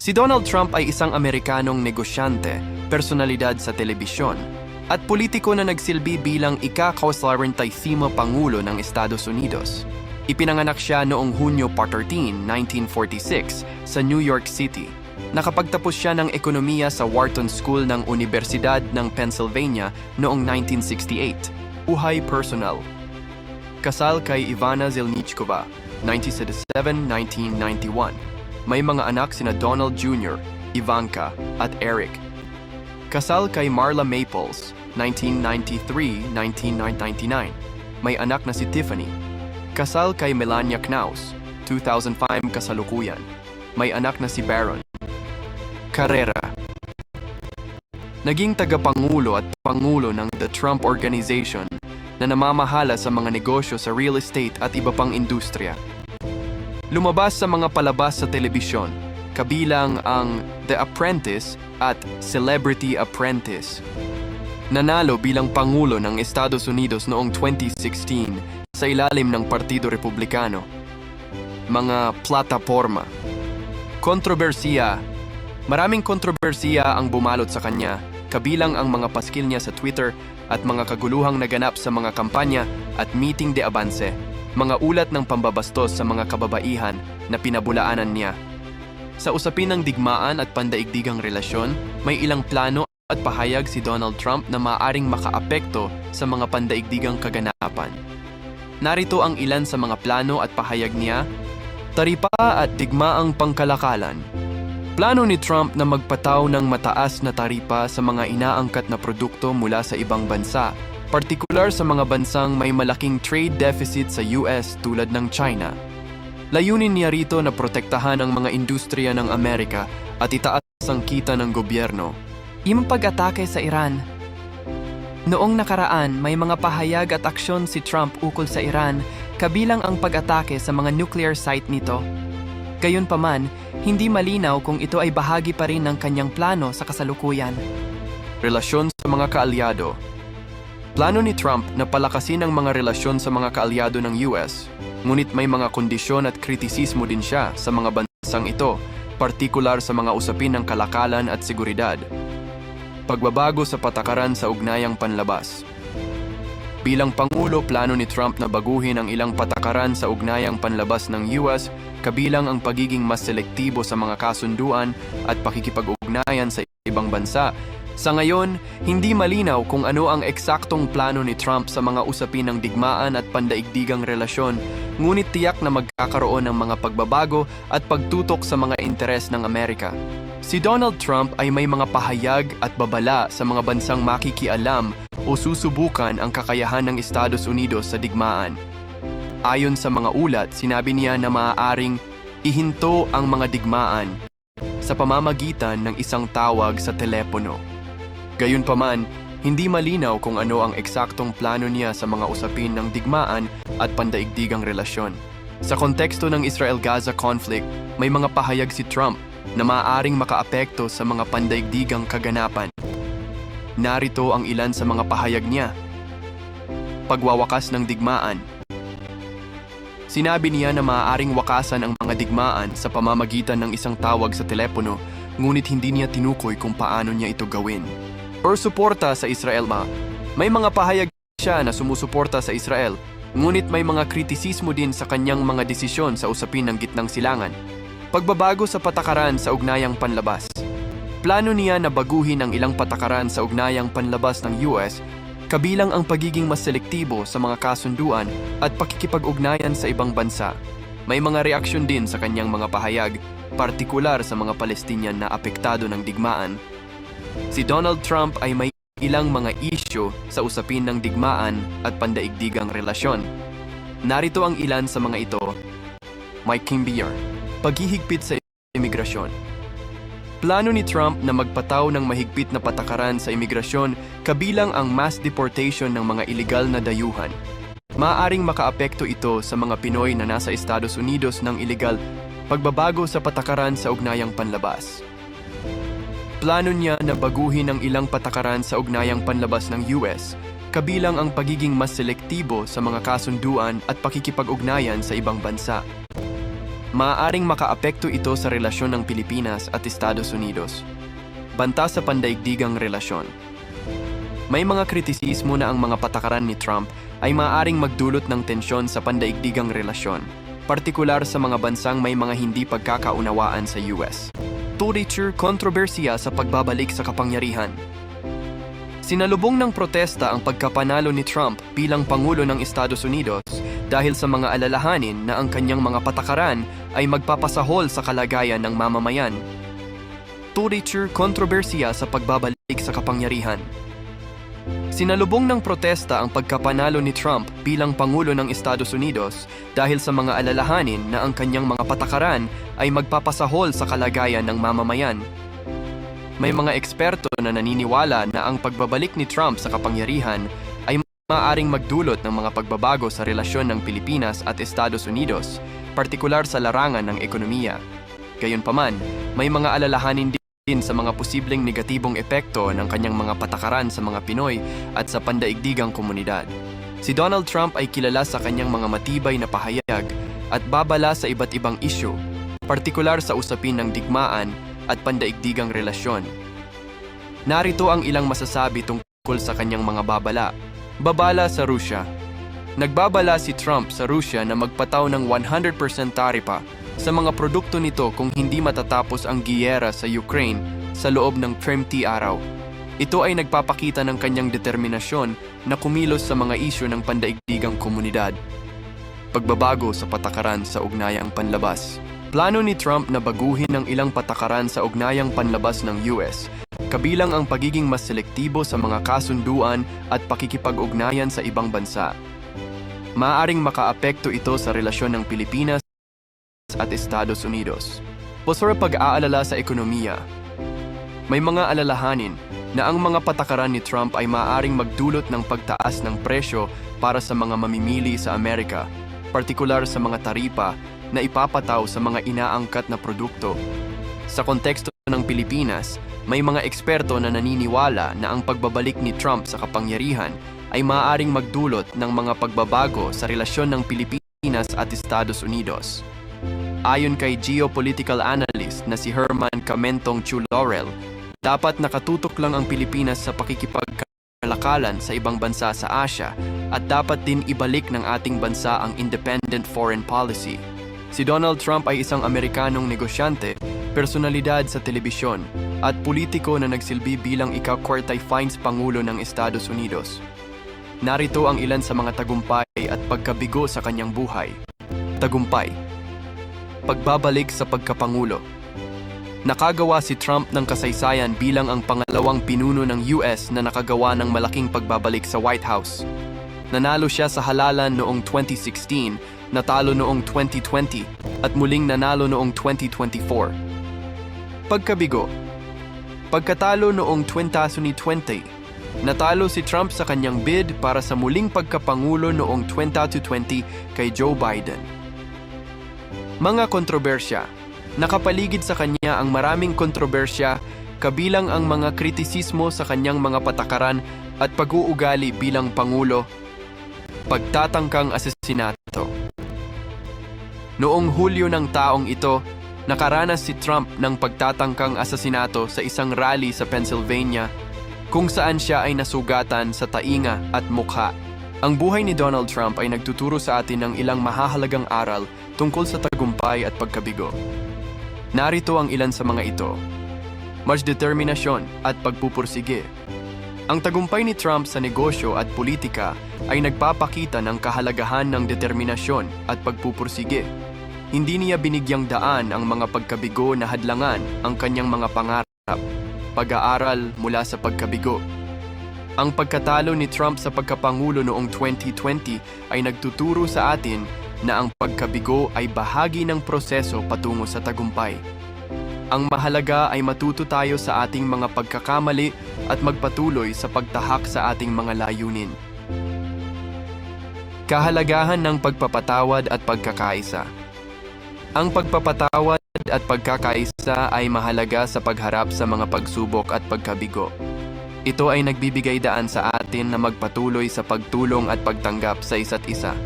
Si Donald Trump ay isang Amerikanong negosyante, personalidad sa telebisyon, at politiko na nagsilbi bilang ika-41 Pangulo ng Estados Unidos. Ipinanganak siya noong Hunyo 14, 1946 sa New York City. Nakapagtapos siya ng ekonomiya sa Wharton School ng Universidad ng Pennsylvania noong 1968. Buhay personal. Kasal kay Ivana Zelnichkova, 1977-1991. May mga anak sina Donald Jr., Ivanka, at Eric. Kasal kay Marla Maples, 1993-1999. May anak na si Tiffany. Kasal kay Melania Knaus, 2005 kasalukuyan. May anak na si Baron. Carrera Naging tagapangulo at pangulo ng The Trump Organization na namamahala sa mga negosyo sa real estate at iba pang industriya. Lumabas sa mga palabas sa telebisyon, kabilang ang The Apprentice at Celebrity Apprentice. Nanalo bilang Pangulo ng Estados Unidos noong 2016 sa ilalim ng Partido Republikano. Mga plataforma. Kontrobersiya. Maraming kontrobersiya ang bumalot sa kanya, kabilang ang mga paskil niya sa Twitter at mga kaguluhang naganap sa mga kampanya at meeting de avance, mga ulat ng pambabastos sa mga kababaihan na pinabulaanan niya. Sa usapin ng digmaan at pandaigdigang relasyon, may ilang plano at pahayag si Donald Trump na maaring makaapekto sa mga pandaigdigang kaganapan. Narito ang ilan sa mga plano at pahayag niya, taripa at digmaang pangkalakalan. Plano ni Trump na magpataw ng mataas na taripa sa mga inaangkat na produkto mula sa ibang bansa, partikular sa mga bansang may malaking trade deficit sa US tulad ng China. Layunin niya rito na protektahan ang mga industriya ng Amerika at itaas ang kita ng gobyerno. Yung pag-atake sa Iran. Noong nakaraan, may mga pahayag at aksyon si Trump ukol sa Iran, kabilang ang pag-atake sa mga nuclear site nito. Gayunpaman, hindi malinaw kung ito ay bahagi pa rin ng kanyang plano sa kasalukuyan. Relasyon sa mga kaalyado Plano ni Trump na palakasin ang mga relasyon sa mga kaalyado ng US, ngunit may mga kondisyon at kritisismo din siya sa mga bansang ito, partikular sa mga usapin ng kalakalan at seguridad. Pagbabago sa patakaran sa ugnayang panlabas Bilang Pangulo, plano ni Trump na baguhin ang ilang patakaran sa ugnayang panlabas ng US, kabilang ang pagiging mas selektibo sa mga kasunduan at pakikipag-ugnayan sa ibang bansa. Sa ngayon, hindi malinaw kung ano ang eksaktong plano ni Trump sa mga usapin ng digmaan at pandaigdigang relasyon, ngunit tiyak na magkakaroon ng mga pagbabago at pagtutok sa mga interes ng Amerika. Si Donald Trump ay may mga pahayag at babala sa mga bansang makikialam o susubukan ang kakayahan ng Estados Unidos sa digmaan. Ayon sa mga ulat, sinabi niya na maaaring ihinto ang mga digmaan sa pamamagitan ng isang tawag sa telepono. Gayunpaman, hindi malinaw kung ano ang eksaktong plano niya sa mga usapin ng digmaan at pandaigdigang relasyon. Sa konteksto ng Israel-Gaza conflict, may mga pahayag si Trump na maaaring makaapekto sa mga pandaigdigang kaganapan. Narito ang ilan sa mga pahayag niya. Pagwawakas ng digmaan. Sinabi niya na maaaring wakasan ang mga digmaan sa pamamagitan ng isang tawag sa telepono, ngunit hindi niya tinukoy kung paano niya ito gawin. Or suporta sa Israel ma. May mga pahayag siya na sumusuporta sa Israel, ngunit may mga kritisismo din sa kanyang mga desisyon sa usapin ng gitnang silangan. Pagbabago sa patakaran sa ugnayang panlabas. Plano niya na baguhin ang ilang patakaran sa ugnayang panlabas ng US, kabilang ang pagiging mas selektibo sa mga kasunduan at pakikipag-ugnayan sa ibang bansa. May mga reaksyon din sa kanyang mga pahayag, partikular sa mga Palestinian na apektado ng digmaan. Si Donald Trump ay may ilang mga isyo sa usapin ng digmaan at pandaigdigang relasyon. Narito ang ilan sa mga ito. Mike Kimbier, paghihigpit sa imigrasyon. Plano ni Trump na magpataw ng mahigpit na patakaran sa imigrasyon kabilang ang mass deportation ng mga iligal na dayuhan. Maaring makaapekto ito sa mga Pinoy na nasa Estados Unidos ng iligal pagbabago sa patakaran sa ugnayang panlabas. Plano niya na baguhin ang ilang patakaran sa ugnayang panlabas ng US, kabilang ang pagiging mas selektibo sa mga kasunduan at pakikipag-ugnayan sa ibang bansa. maaaring makaapekto ito sa relasyon ng Pilipinas at Estados Unidos. Banta sa pandaigdigang relasyon. May mga kritisismo na ang mga patakaran ni Trump ay maaaring magdulot ng tensyon sa pandaigdigang relasyon, partikular sa mga bansang may mga hindi pagkakaunawaan sa US. Turiture kontrobersiya sa pagbabalik sa kapangyarihan. Sinalubong ng protesta ang pagkapanalo ni Trump bilang Pangulo ng Estados Unidos dahil sa mga alalahanin na ang kanyang mga patakaran ay magpapasahol sa kalagayan ng mamamayan. Turiture kontrobersiya sa pagbabalik sa kapangyarihan. Sinalubong ng protesta ang pagkapanalo ni Trump bilang Pangulo ng Estados Unidos dahil sa mga alalahanin na ang kanyang mga patakaran ay magpapasahol sa kalagayan ng mamamayan. May mga eksperto na naniniwala na ang pagbabalik ni Trump sa kapangyarihan ay maaaring magdulot ng mga pagbabago sa relasyon ng Pilipinas at Estados Unidos, partikular sa larangan ng ekonomiya. Gayunpaman, may mga alalahanin din sa mga posibleng negatibong epekto ng kanyang mga patakaran sa mga Pinoy at sa pandaigdigang komunidad. Si Donald Trump ay kilala sa kanyang mga matibay na pahayag at babala sa iba't ibang isyu, partikular sa usapin ng digmaan at pandaigdigang relasyon. Narito ang ilang masasabi tungkol sa kanyang mga babala. Babala sa Rusya. Nagbabala si Trump sa Rusya na magpataw ng 100% taripa sa mga produkto nito kung hindi matatapos ang giyera sa Ukraine sa loob ng 20 araw. Ito ay nagpapakita ng kanyang determinasyon na kumilos sa mga isyu ng pandaigdigang komunidad. Pagbabago sa patakaran sa ugnayang panlabas. Plano ni Trump na baguhin ang ilang patakaran sa ugnayang panlabas ng US, kabilang ang pagiging mas selektibo sa mga kasunduan at pakikipag-ugnayan sa ibang bansa. Maaring makaapekto ito sa relasyon ng Pilipinas at Estados Unidos. Posor pag-aalala sa ekonomiya. May mga alalahanin na ang mga patakaran ni Trump ay maaaring magdulot ng pagtaas ng presyo para sa mga mamimili sa Amerika, partikular sa mga taripa na ipapataw sa mga inaangkat na produkto. Sa konteksto ng Pilipinas, may mga eksperto na naniniwala na ang pagbabalik ni Trump sa kapangyarihan ay maaaring magdulot ng mga pagbabago sa relasyon ng Pilipinas at Estados Unidos. Ayon kay geopolitical analyst na si Herman Camentong Chulorel, dapat nakatutok lang ang Pilipinas sa pakikipagkalakalan sa ibang bansa sa Asia at dapat din ibalik ng ating bansa ang independent foreign policy. Si Donald Trump ay isang Amerikanong negosyante, personalidad sa telebisyon, at politiko na nagsilbi bilang ika-quartile finds Pangulo ng Estados Unidos. Narito ang ilan sa mga tagumpay at pagkabigo sa kanyang buhay. Tagumpay Pagbabalik sa pagkapangulo Nakagawa si Trump ng kasaysayan bilang ang pangalawang pinuno ng US na nakagawa ng malaking pagbabalik sa White House. Nanalo siya sa halalan noong 2016, natalo noong 2020, at muling nanalo noong 2024. Pagkabigo Pagkatalo noong 2020, natalo si Trump sa kanyang bid para sa muling pagkapangulo noong 2020 kay Joe Biden. Mga kontrobersya Nakapaligid sa kanya ang maraming kontrobersya kabilang ang mga kritisismo sa kanyang mga patakaran at pag-uugali bilang Pangulo, pagtatangkang asesinato. Noong Hulyo ng taong ito, nakaranas si Trump ng pagtatangkang asesinato sa isang rally sa Pennsylvania kung saan siya ay nasugatan sa tainga at mukha. Ang buhay ni Donald Trump ay nagtuturo sa atin ng ilang mahahalagang aral tungkol sa tagumpay at pagkabigo. Narito ang ilan sa mga ito. Mas determinasyon at pagpupursige. Ang tagumpay ni Trump sa negosyo at politika ay nagpapakita ng kahalagahan ng determinasyon at pagpupursige. Hindi niya binigyang daan ang mga pagkabigo na hadlangan ang kanyang mga pangarap, pag-aaral mula sa pagkabigo. Ang pagkatalo ni Trump sa pagkapangulo noong 2020 ay nagtuturo sa atin na ang pagkabigo ay bahagi ng proseso patungo sa tagumpay. Ang mahalaga ay matuto tayo sa ating mga pagkakamali at magpatuloy sa pagtahak sa ating mga layunin. Kahalagahan ng pagpapatawad at pagkakaisa Ang pagpapatawad at pagkakaisa ay mahalaga sa pagharap sa mga pagsubok at pagkabigo. Ito ay nagbibigay daan sa atin na magpatuloy sa pagtulong at pagtanggap sa isa't isa.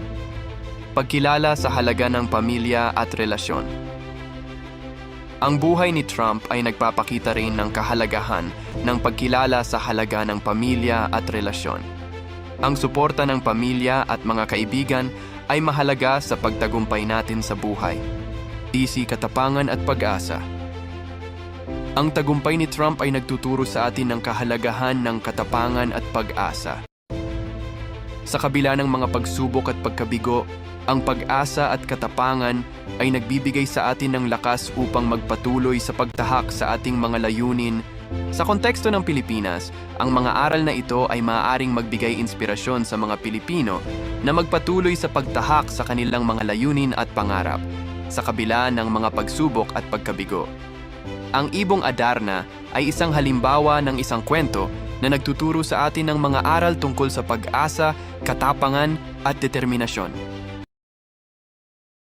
Pagkilala sa halaga ng pamilya at relasyon. Ang buhay ni Trump ay nagpapakita rin ng kahalagahan ng pagkilala sa halaga ng pamilya at relasyon. Ang suporta ng pamilya at mga kaibigan ay mahalaga sa pagtagumpay natin sa buhay. Isi katapangan at pag-asa. Ang tagumpay ni Trump ay nagtuturo sa atin ng kahalagahan ng katapangan at pag-asa. Sa kabila ng mga pagsubok at pagkabigo, ang pag-asa at katapangan ay nagbibigay sa atin ng lakas upang magpatuloy sa pagtahak sa ating mga layunin. Sa konteksto ng Pilipinas, ang mga aral na ito ay maaaring magbigay inspirasyon sa mga Pilipino na magpatuloy sa pagtahak sa kanilang mga layunin at pangarap, sa kabila ng mga pagsubok at pagkabigo. Ang ibong Adarna ay isang halimbawa ng isang kwento na nagtuturo sa atin ng mga aral tungkol sa pag-asa, katapangan at determinasyon.